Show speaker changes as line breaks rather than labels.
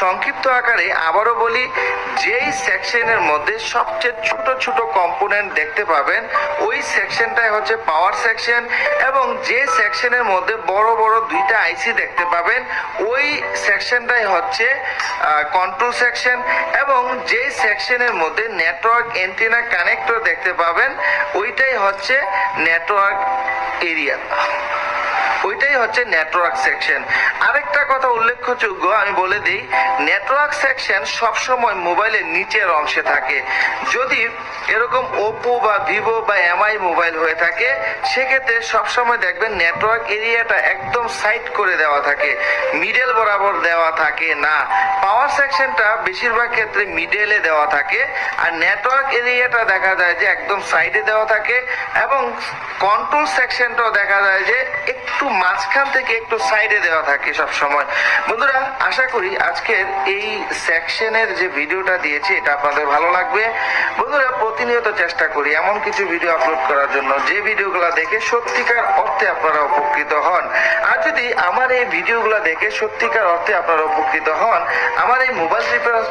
সংক্ষিপ্ত আকারে আবারও বলি, যেই সেকশনের মধ্যে সবচেয়ে ছোট ছোট কম্পোনেন্ট দেখতে পাবেন, ওই সেকশনটাই হচ্ছে পাওয়ার সেকশন এবং যে সেকশনের মধ্যে বড় বড় দুইটা আইসি দেখতে পাবেন, ওই সেকশনটাই হচ্ছে কন্ট্রোল সেকশন এবং যে সেকশনের মধ্যে নেটওয়ার্ক এন্টিনা কানেক্টর দেখতে পাবেন, ওইটাই হচ্ছে নেটওয়ার্ক এরিয়া ওইটাই হচ্ছে নেটওয়ার্ক সেকশন আরেকটা কথা উল্লেখযোগ্য, আমি বলে দিই নেটওয়ার্ক সেকশন সবসময় মোবাইলের নিচের অংশে থাকে। যদি এরকম ওপো বা ভিভো বা এমআই মোবাইল হয়ে থাকে, সেক্ষেত্রে সবসময় দেখবেন নেটওয়ার্ক এরিয়াটা একদম সাইড করে দেওয়া থাকে। মিডল বরাবর দেওয়া থাকে না। পাওয়ার সেকশনটা বেশিরভাগ ক্ষেত্রে মিডলে দেওয়া থাকে। আর নেটওয়ার্ক এরিয়াটা দেখা যায় যে একদম সাইডে দেওয়া থাকে এবং কন্ট্রোল সেকশনটাও দেখা যায় যে একটু মাঝখান থেকে একটু সাইডে দেওয়া থাকে সব সময় বন্ধুরা, আশা করি আজকের এই সেকশনের যে ভিডিওটা দিয়েছি, এটা আপনাদের ভালো লাগবে। বন্ধুরা, প্রতিনিয়ত চেষ্টা করি এমন কিছু ভিডিও আপলোড করার জন্য। যে ভিডিওগুলো দেখে সত্যিকার অর্থে আপনারা উপকৃত হন। আর যদি আমার এই ভিডিওগুলো দেখে সত্যিকার অর্থে আপনারা উপকৃত হন, আমার এই মোবাইল রিপেয়ার